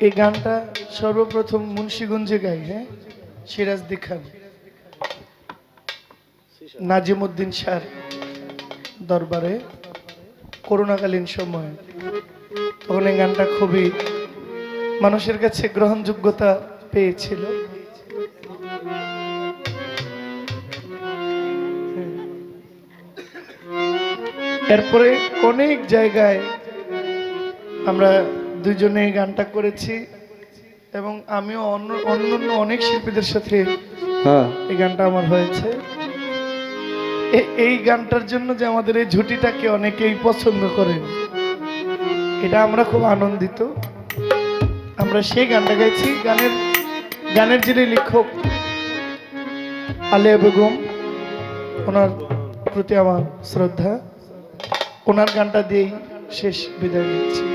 এই গানটা সর্বপ্রথম মুন্সীগঞ্জে গাই হ্যাঁ? সিরাজদি খান নাজিমুদ্দিন শাহ দরবারে করোনাকালীন সময় তখন এই গানটা খুবই মানুষের কাছে গ্রহণযোগ্যতা পেয়েছিল। এরপরে অনেক জায়গায় আমরা দুজনে এই গানটা করেছি এবং আমিও অন্য অন্য অনেক শিল্পীদের সাথে হ্যাঁ। এই গানটা আমার হয়েছে। এই গানটার জন্য যে আমাদের এই ঝুটিটাকে অনেকেই পছন্দ করেন এটা আমরা খুব আনন্দিত। আমরা সেই গানটা গাইছি গানের গানের যিনি লেখক আলিয়া বেগম ওনার প্রতি আমার শ্রদ্ধা। ওনার গানটা দিয়েই শেষ বিদায় নিচ্ছি।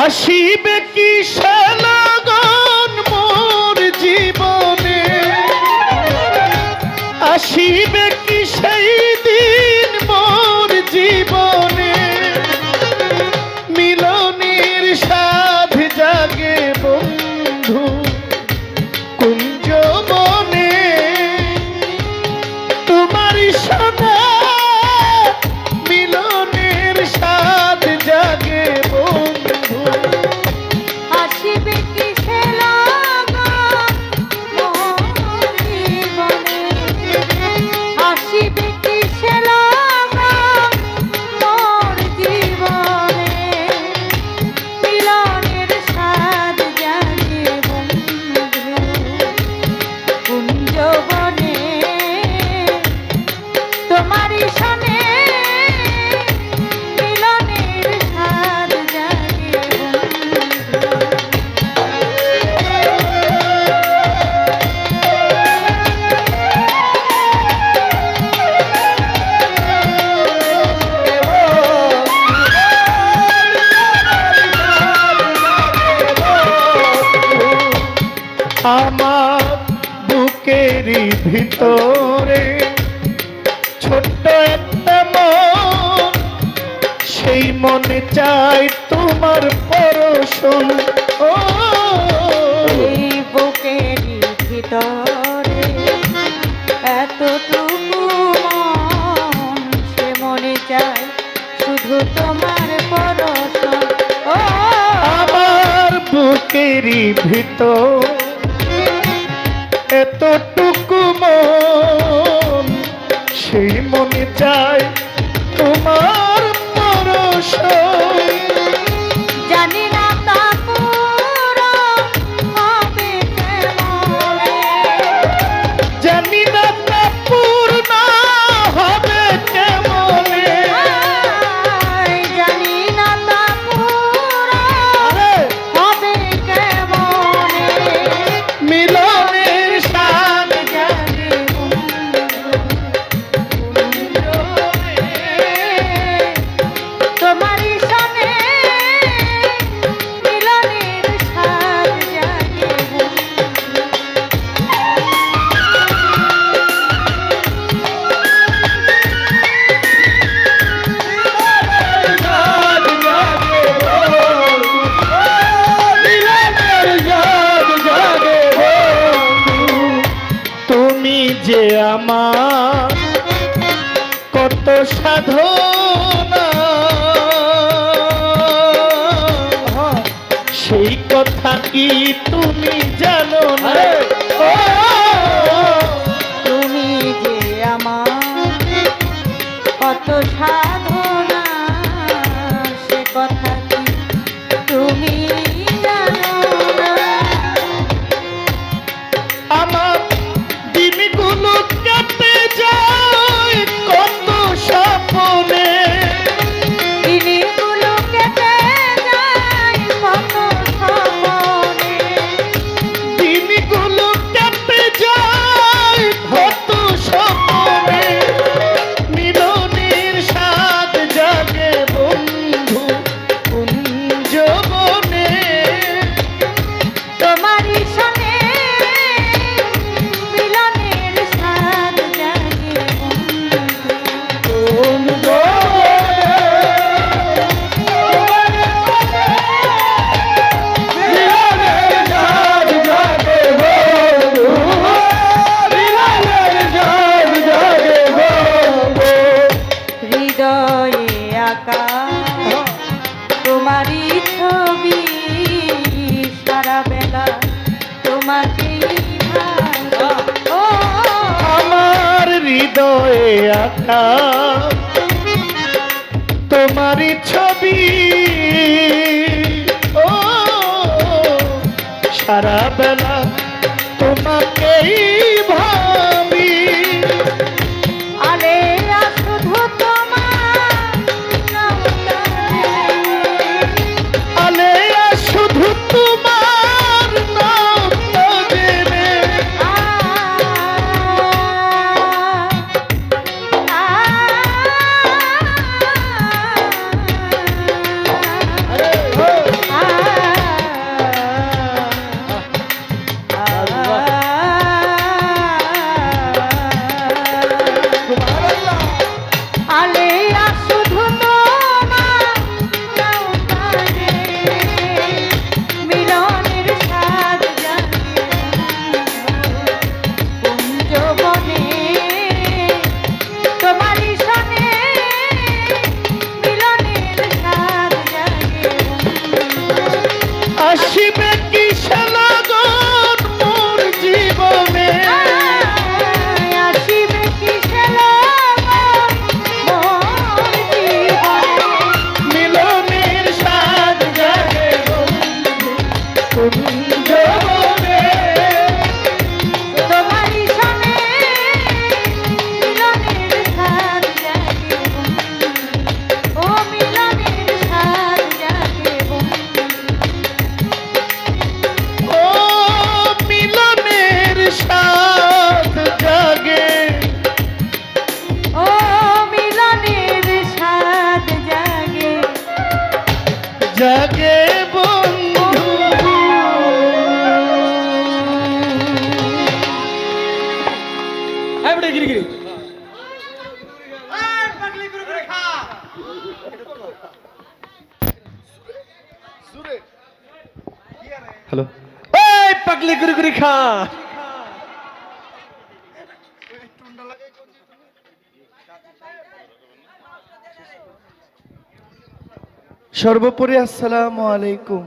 আসিবে কি শালাগন মোর জীবনে? আসিবে কি আমার বুকেরই ভিতরে ছোট্ট একটা মন সেই মনে চাই তোমার পরশন ও বুকেরই ভিতরে এতটুকু মন সে মনে চায় শুধু তোমার পরশন ও আমার বুকেরই ভিতর এতটুকু মন সেই মনে চাই তোমার পরশন যে আমার কত সাধনা। সেই কথা কি তুমি জানো না? আমার হৃদয়ে আঁকা। তোমারই ছবি। ও সারা বেলা তোমাকেই গিরি হ্যালো। এই পাগলি গুরি গুরি খা। সর্বোপরি আসসালামু আলাইকুম।